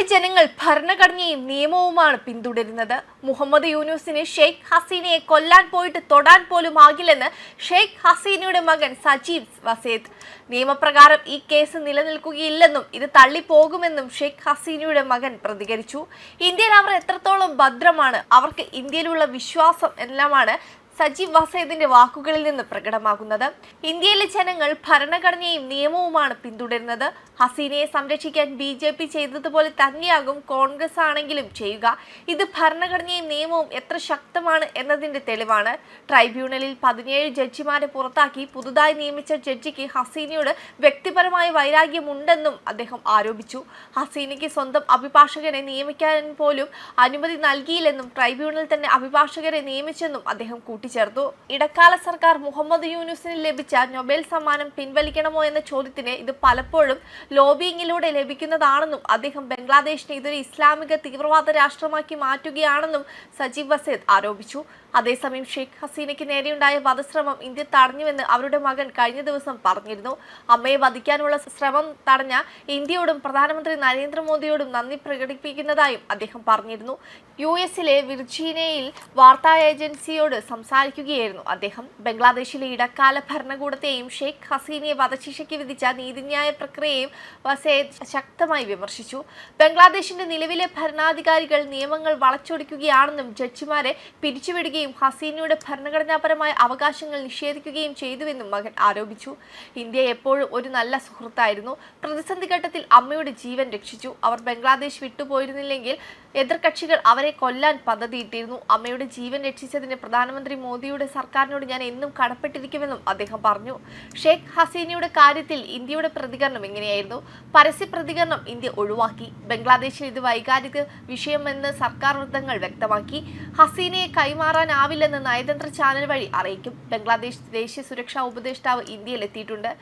ഇന്ത്യയിലെ ജനങ്ങൾ ഭരണഘടനയും നിയമവുമാണ് പിന്തുടരുന്നത്. മുഹമ്മദ് യൂനൂസിന് ഷെയ്ഖ് ഹസീനയെ കൊല്ലാൻ പോയിട്ട് തൊടാൻ പോലും ആകില്ലെന്ന് ഷെയ്ഖ് ഹസീനയുടെ മകൻ സജീബ് വസേദ്. നിയമപ്രകാരം ഈ കേസ് നിലനിൽക്കുകയില്ലെന്നും ഇത് തള്ളിപ്പോകുമെന്നും ഷെയ്ഖ് ഹസീനയുടെ മകൻ പ്രതികരിച്ചു. ഇന്ത്യയിൽ അവർ എത്രത്തോളം ഭദ്രമാണ് അവർക്ക് ഇന്ത്യയിലുള്ള വിശ്വാസം എല്ലാമാണ് സജീവ് വസൈദിന്റെ വാക്കുകളിൽ നിന്ന് പ്രകടമാകുന്നത്. ഇന്ത്യയിലെ ജനങ്ങൾ ഭരണഘടനയും നിയമവുമാണ് പിന്തുടരുന്നത്. ഹസീനയെ സംരക്ഷിക്കാൻ ബി ജെ പി ചെയ്തതുപോലെ തന്നെയാകും കോൺഗ്രസ് ആണെങ്കിലും ചെയ്യുക. ഇത് ഭരണഘടനയും നിയമവും എത്ര ശക്തമാണ് എന്നതിന്റെ തെളിവാണ്. ട്രൈബ്യൂണലിൽ പതിനേഴ് ജഡ്ജിമാരെ പുറത്താക്കി പുതുതായി നിയമിച്ച ജഡ്ജിക്ക് ഹസീനയോട് വ്യക്തിപരമായ വൈരാഗ്യമുണ്ടെന്നും അദ്ദേഹം ആരോപിച്ചു. ഹസീനയ്ക്ക് സ്വന്തം അഭിഭാഷകനെ നിയമിക്കാൻ പോലും അനുമതി നൽകിയില്ലെന്നും ട്രൈബ്യൂണൽ തന്നെ അഭിഭാഷകരെ നിയമിച്ചെന്നും അദ്ദേഹം കൂട്ടിച്ചേർത്തു ഇടക്കാല സർക്കാർ മുഹമ്മദ് യൂനുസിന് ലഭിച്ച നൊബേൽ സമ്മാനം പിൻവലിക്കണമോ എന്ന ചോദ്യത്തിന് ഇത് പലപ്പോഴും ലോബിയിങ്ങിലൂടെ ലഭിക്കുന്നതാണെന്നും അദ്ദേഹം ബംഗ്ലാദേശിനെ ഇതൊരു ഇസ്ലാമിക തീവ്രവാദ രാഷ്ട്രമാക്കി മാറ്റുകയാണെന്നും സജീവ് വസേദ് ആരോപിച്ചു. അതേസമയം ഷെയ്ഖ് ഹസീനയ്ക്ക് നേരെയുണ്ടായ വധശ്രമം ഇന്ത്യ തടഞ്ഞുവെന്ന് അവരുടെ മകൻ കഴിഞ്ഞ ദിവസം പറഞ്ഞിരുന്നു. അമ്മയെ വധിക്കാനുള്ള ശ്രമം തടഞ്ഞ ഇന്ത്യയോടും പ്രധാനമന്ത്രി നരേന്ദ്രമോദിയോടും നന്ദി പ്രകടിപ്പിക്കുന്നതായും അദ്ദേഹം പറഞ്ഞിരുന്നു. യു എസിലെ വിർജീനിയയിൽ വാർത്താ ഏജൻസിയോട് സംസാരിക്കുകയായിരുന്നു അദ്ദേഹം. ബംഗ്ലാദേശിലെ ഇടക്കാല ഭരണകൂടത്തെയും ഷെയ്ഖ് ഹസീനയെ വധശിക്ഷയ്ക്ക് വിധിച്ച നീതിന്യായ പ്രക്രിയയും വസേദ് ശക്തമായി വിമർശിച്ചു. ബംഗ്ലാദേശിന്റെ നിലവിലെ ഭരണാധികാരികൾ നിയമങ്ങൾ വളച്ചൊടിക്കുകയാണെന്നും ജഡ്ജിമാരെ പിരിച്ചുവിടുകയും ഹസീനയുടെ ഭരണഘടനാപരമായ അവകാശങ്ങൾ നിഷേധിക്കുകയും ചെയ്തുവെന്നും മകൻ ആരോപിച്ചു. ഇന്ത്യ എപ്പോഴും ഒരു നല്ല സുഹൃത്തായിരുന്നു. പ്രതിസന്ധി ഘട്ടത്തിൽ അമ്മയുടെ ജീവൻ രക്ഷിച്ചു. അവർ ബംഗ്ലാദേശ് വിട്ടുപോയിരുന്നില്ലെങ്കിൽ എതിർകക്ഷികൾ അവരെ കൊല്ലാൻ പദ്ധതിയിട്ടിരുന്നു. അമ്മയുടെ ജീവൻ രക്ഷിച്ചതിന് പ്രധാനമന്ത്രി മോദിയുടെ സർക്കാരിനോട് ഞാൻ എന്നും കടപ്പെട്ടിരിക്കുമെന്നും അദ്ദേഹം പറഞ്ഞു. ഷെയ്ഖ് ഹസീനയുടെ കാര്യത്തിൽ ഇന്ത്യയുടെ പ്രതികരണം എങ്ങനെയായിരുന്നു? പരസ്യ പ്രതികരണം ഇന്ത്യ ഒഴിവാക്കി. ബംഗ്ലാദേശിൽ ഇത് വൈകാരിക വിഷയമെന്ന് സർക്കാർ വൃത്തങ്ങൾ വ്യക്തമാക്കി. ഹസീനയെ കൈമാറാനാവില്ലെന്ന് നയതന്ത്ര ചാനൽ വഴി അറിയിക്കും. ബംഗ്ലാദേശ് ദേശീയ സുരക്ഷാ ഉപദേഷ്ടാവ് ഇന്ത്യയിൽ എത്തിയിട്ടുണ്ട്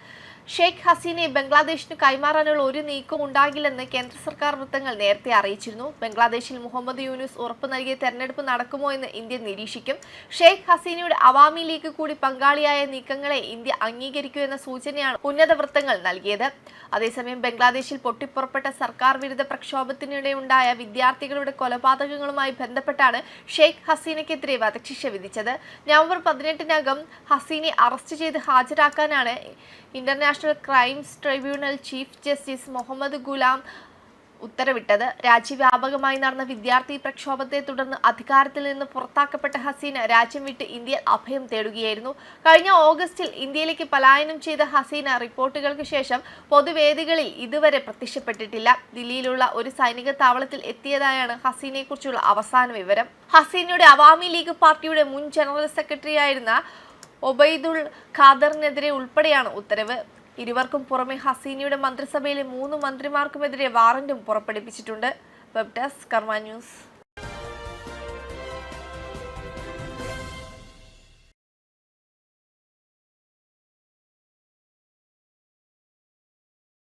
ഷെയ്ഖ് ഹസീനെ ബംഗ്ലാദേശിന് കൈമാറാനുള്ള ഒരു നീക്കം ഉണ്ടാകില്ലെന്ന് കേന്ദ്ര സർക്കാർ വൃത്തങ്ങൾ നേരത്തെ അറിയിച്ചിരുന്നു. ബംഗ്ലാദേശിൽ മുഹമ്മദ് യൂനുസ് ഉറപ്പ് നൽകിയ തെരഞ്ഞെടുപ്പ് നടക്കുമോ എന്ന് ഇന്ത്യ നിരീക്ഷിക്കും. ഷെയ്ഖ് ഹസീനയുടെ അവാമി ലീഗ് കൂടി പങ്കാളിയായ നീക്കങ്ങളെ ഇന്ത്യ അംഗീകരിക്കൂ എന്ന സൂചനയാണ് ഉന്നത വൃത്തങ്ങൾ നൽകിയത്. അതേസമയം ബംഗ്ലാദേശിൽ പൊട്ടിപ്പുറപ്പെട്ട സർക്കാർ വിരുദ്ധ പ്രക്ഷോഭത്തിനിടെ ഉണ്ടായ വിദ്യാർത്ഥികളുടെ കൊലപാതകങ്ങളുമായി ബന്ധപ്പെട്ടാണ് ഷെയ്ഖ് ഹസീനയ്ക്കെതിരെ വധശിക്ഷ വിധിച്ചത്. നവംബർ പതിനെട്ടിനകം ഹസീനെ അറസ്റ്റ് ചെയ്ത് ഹാജരാക്കാനാണ് international crimes tribunal chief justice Muhammad Ghulam ഉത്തരവിട്ടത്. രാജ്യവ്യാപകമായി നടന്ന വിദ്യാർത്ഥി പ്രക്ഷോഭത്തെ തുടർന്ന് അധികാരത്തിൽ നിന്ന് പുറത്താക്കപ്പെട്ട ഹസീന രാജ്യം വിട്ട് ഇന്ത്യയിൽ അഭയം തേടുകയായിരുന്നു. കഴിഞ്ഞ ഓഗസ്റ്റിൽ ഇന്ത്യയിലേക്ക് പലായനം ചെയ്ത ഹസീന റിപ്പോർട്ടുകൾക്ക് ശേഷം പൊതുവേദികളിൽ ഇതുവരെ പ്രത്യക്ഷപ്പെട്ടിട്ടില്ല. ദില്ലിയിലുള്ള ഒരു സൈനിക താവളത്തിൽ എത്തിയതായാണ് ഹസീനയെക്കുറിച്ചുള്ള അവസാന വിവരം. ഹസീനയുടെ അവാമി ലീഗ് പാർട്ടിയുടെ മുൻ ജനറൽ സെക്രട്ടറിയായിരുന്ന ഒബൈദുൾ ഖാദറിനെതിരെ ഉൾപ്പെടെയാണ് ഉത്തരവ്. ഇരുവർക്കും പുറമെ ഹസീനയുടെ മന്ത്രിസഭയിലെ മൂന്ന് മന്ത്രിമാർക്കുമെതിരെ വാറന്റും പുറപ്പെടുവിച്ചിട്ടുണ്ട്. Web desk Karma news.